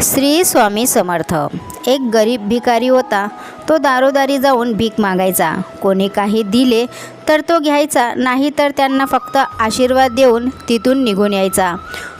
श्री स्वामी समर्थ. एक गरीब भिकारी होता. तो दारोदारी जाऊन भीक मागायचा. कोणी काही दिले तर तो घ्यायचा. नाही तर त्यांना फक्त आशीर्वाद देऊन तिथून निघून यायचा.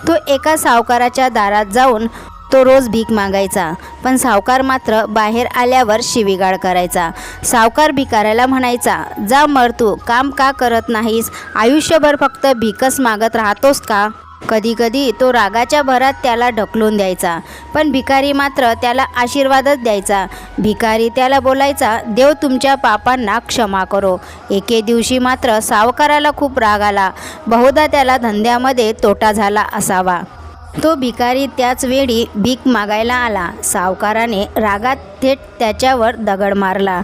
तो एका सावकाराच्या दारात जाऊन तो रोज भीक मागायचा. पण सावकार मात्र बाहेर आल्यावर शिवीगाळ करायचा. सावकार भिकाऱ्याला म्हणायचा जा मर तू. काम का करत नाहीस? आयुष्यभर फक्त भीकच मागत राहतोस का? कधीकधी तो रागाच्या भरात त्याला ढकलून द्यायचा. पण भिकारी मात्र त्याला आशीर्वादच द्यायचा. भिकारी त्याला बोलायचा देव तुमच्या पापांना क्षमा करो. एके दिवशी मात्र सावकाराला खूप राग आला. बहुधा त्याला धंद्यामध्ये तोटा झाला असावा. तो भिकारी त्याच वेळी भीक मागायला आला. सावकाराने रागात थेट त्याच्यावर दगड मारला.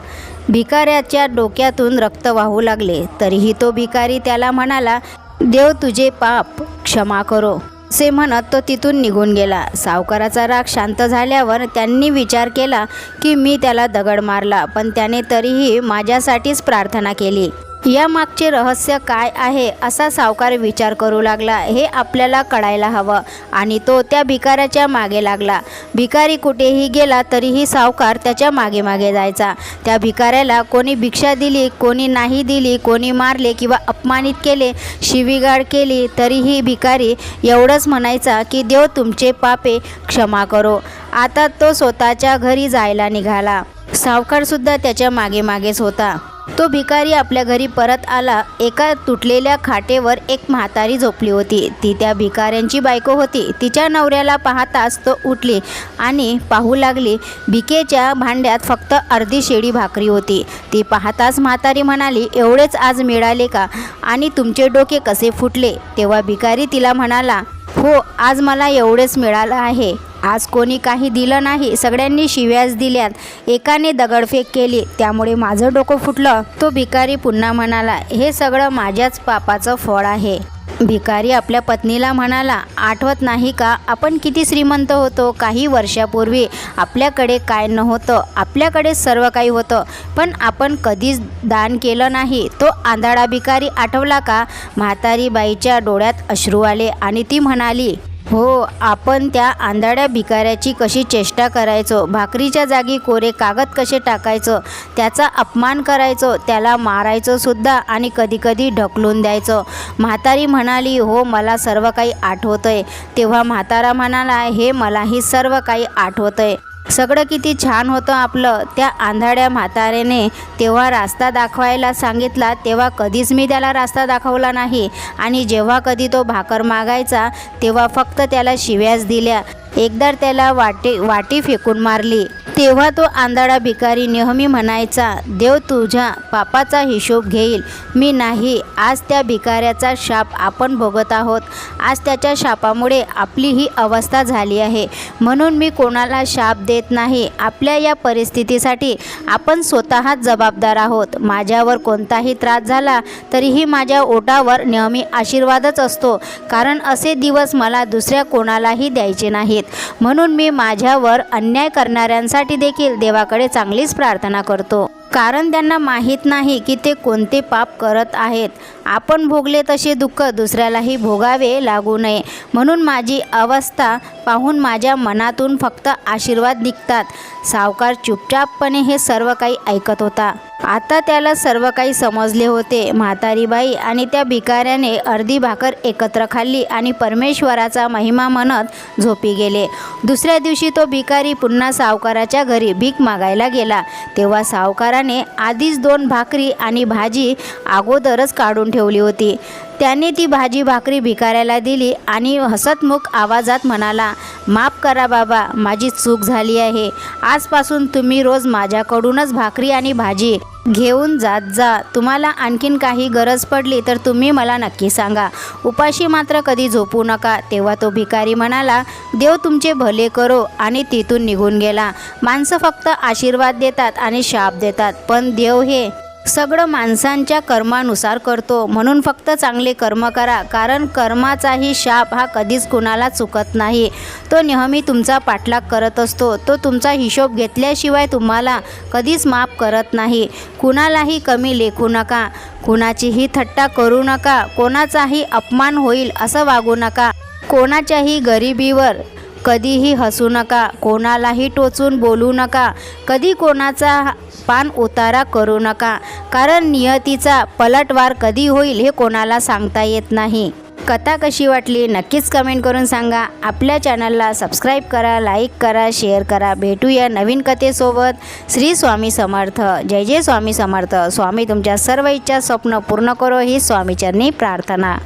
भिकाऱ्याच्या डोक्यातून रक्त वाहू लागले. तरीही तो भिकारी त्याला म्हणाला देव तुझे पाप क्षमा करो. असे म्हणत तो तिथून निघून गेला. सावकाराचा राग शांत झाल्यावर त्यांनी विचार केला की मी त्याला दगड मारला पण त्याने तरीही माझ्यासाठीच प्रार्थना केली. यामागचे रहस्य काय आहे असा सावकार विचार करू लागला. हे आपल्याला कळायला हवं. आणि तो त्या भिकाऱ्याच्या मागे लागला. भिकारी कुठेही गेला तरीही सावकार त्याच्यामागे मागे जायचा. त्या भिकाऱ्याला कोणी भिक्षा दिली कोणी नाही दिली कोणी मारले किंवा अपमानित केले शिवीगाळ केली तरीही भिकारी एवढंच म्हणायचा की देव तुमचे पापे क्षमा करो. आता तो स्वतःच्या घरी जायला निघाला. सावकारसुद्धा त्याच्यामागे मागेच होता. तो भिकारी आपल्या घरी परत आला. एका तुटलेल्या खाटेवर एक म्हातारी झोपली होती. ती त्या भिकाऱ्यांची बायको होती. तिच्या नवऱ्याला पाहताच तो उठली आणि पाहू लागली भिकेच्या भांड्यात फक्त अर्धी शेळी भाकरी होती. ती पाहताच म्हातारी म्हणाली एवढेच आज मिळाले का? आणि तुमचे डोके कसे फुटले? तेव्हा भिकारी तिला म्हणाला हो आज मला एवढेच मिळालं आहे. आज कोणी काही दिलं नाही सगळ्यांनी शिव्याच दिल्यात. एकाने दगडफेक केली त्यामुळे माझं डोकं फुटलं. तो भिकारी पुन्हा म्हणाला हे सगळं माझ्याच पापाचं फळ आहे. भिकारी आपल्या पत्नीला म्हणाला आठवत नाही का आपण किती श्रीमंत होतो काही वर्षापूर्वी आपल्याकडे काय नव्हतं आपल्याकडे सर्व काही होतं पण आपण कधीच दान केलं नाही. तो आंधळा भिकारी आठवला का म्हातारी बाईच्या डोळ्यात अश्रू आले आणि ती म्हणाली हो आपण त्या आंधळ्या भिकाऱ्याची कशी चेष्टा करायचो भाकरीच्या जागी कोरे कागद कसे टाकायचो त्याचा अपमान करायचो त्याला मारायचो सुद्धा आणि कधीकधी ढकलून द्यायचो. म्हातारी म्हणाली हो मला सर्व काही आठवतंय. तेव्हा म्हातारा म्हणाला हे मलाही सर्व काही आठवतंय. सगळं किती छान होतं आपलं. त्या आंधळ्या म्हाताऱ्याने तेव्हा रास्ता दाखवायला सांगितला तेव्हा कधीच मी त्याला रास्ता दाखवला नाही. आणि जेव्हा कधी तो भाकर मागायचा तेव्हा फक्त त्याला शिव्याच दिल्या. एकदा त्याला वाटे वाटी फेकून मारली. तेव्हा तो आंधळा भिकारी नेहमी म्हणायचा देव तुझ्या पापाचा हिशोब घेईल. मी नाही. आज त्या भिकाऱ्याचा शाप आपण भोगत आहोत. आज त्याच्या शापामुळे आपली ही अवस्था झाली आहे. म्हणून मी कोणाला शाप देत नाही. आपल्या या परिस्थितीसाठी आपण स्वतःच जबाबदार आहोत. माझ्यावर कोणताही त्रास झाला तरीही माझ्या ओटावर नेहमी आशीर्वादच असतो. कारण असे दिवस मला दुसऱ्या कोणालाही द्यायचे नाहीत. म्हणून मी माझ्यावर अन्याय करणाऱ्यांसाठी देखील देवाकडे चांगलीच प्रार्थना करतो. कारण त्यांना माहीत नाही की ते कोणते पाप करत आहेत. आपण भोगले तसे दुःख दुसऱ्यालाही भोगावे लागू नये. म्हणून माझी अवस्था पाहून माझ्या मनातून फक्त आशीर्वाद निघतात. सावकार चुपचापपणे हे सर्व काही ऐकत होता. आता त्याला सर्व काही समजले होते. म्हातारीबाई आणि त्या भिकाऱ्याने अर्धी भाकर एकत्र खाल्ली आणि परमेश्वराचा महिमा म्हणत झोपी गेले. दुसऱ्या दिवशी तो भिकारी पुन्हा सावकाराच्या घरी भीक मागायला गेला. तेव्हा सावकाराने आधीच दोन भाकरी आणि भाजी अगोदरच काढून ठेवली होती. त्याने ती भाजी भाकरी भिकाऱ्याला दिली आणि हसतमुख आवाजात म्हणाला माफ करा बाबा माझी चूक झाली आहे. आजपासून तुम्ही रोज माझ्याकडूनच भाकरी आणि भाजी घेऊन जात जा. तुम्हाला आणखीन काही गरज पडली तर तुम्ही मला नक्की सांगा. उपाशी मात्र कधी झोपू नका. तेव्हा तो भिकारी म्हणाला देव तुमचे भले करो आणि तिथून निघून गेला. माणसं फक्त आशीर्वाद देतात आणि शाप देतात पण देव हे सगळं माणसांच्या कर्मानुसार करतो. म्हणून फक्त चांगले कर्म करा. कारण कर्माचाही शाप हा कधीच कुणाला चुकत नाही. तो नेहमी तुमचा पाठलाग करत असतो. तो तुमचा हिशोब घेतल्याशिवाय तुम्हाला कधीच माफ करत नाही. कुणालाही कमी लेखू नका. कुणाचीही थट्टा करू नका. कोणाचाही अपमान होईल असं वागू नका. कोणाच्याही गरिबीवर कधीही हसू नका. कोणालाही टोचून बोलू नका. कधी कोणाचा पान उतारा करू नका कारण नियतीचा पलटवार कधी होईल हे कोणाला सांगता येत नाही. कथा कशी वाटली नक्कीच कमेंट करून सांगा. आपल्या चॅनलला सबस्क्राईब करा लाईक करा शेअर करा. भेटूया नवीन कथेसोबत. श्री स्वामी समर्थ. जय जय स्वामी समर्थ. स्वामी तुमच्या सर्व इच्छा स्वप्न पूर्ण करो. ही स्वामीचरणी प्रार्थना.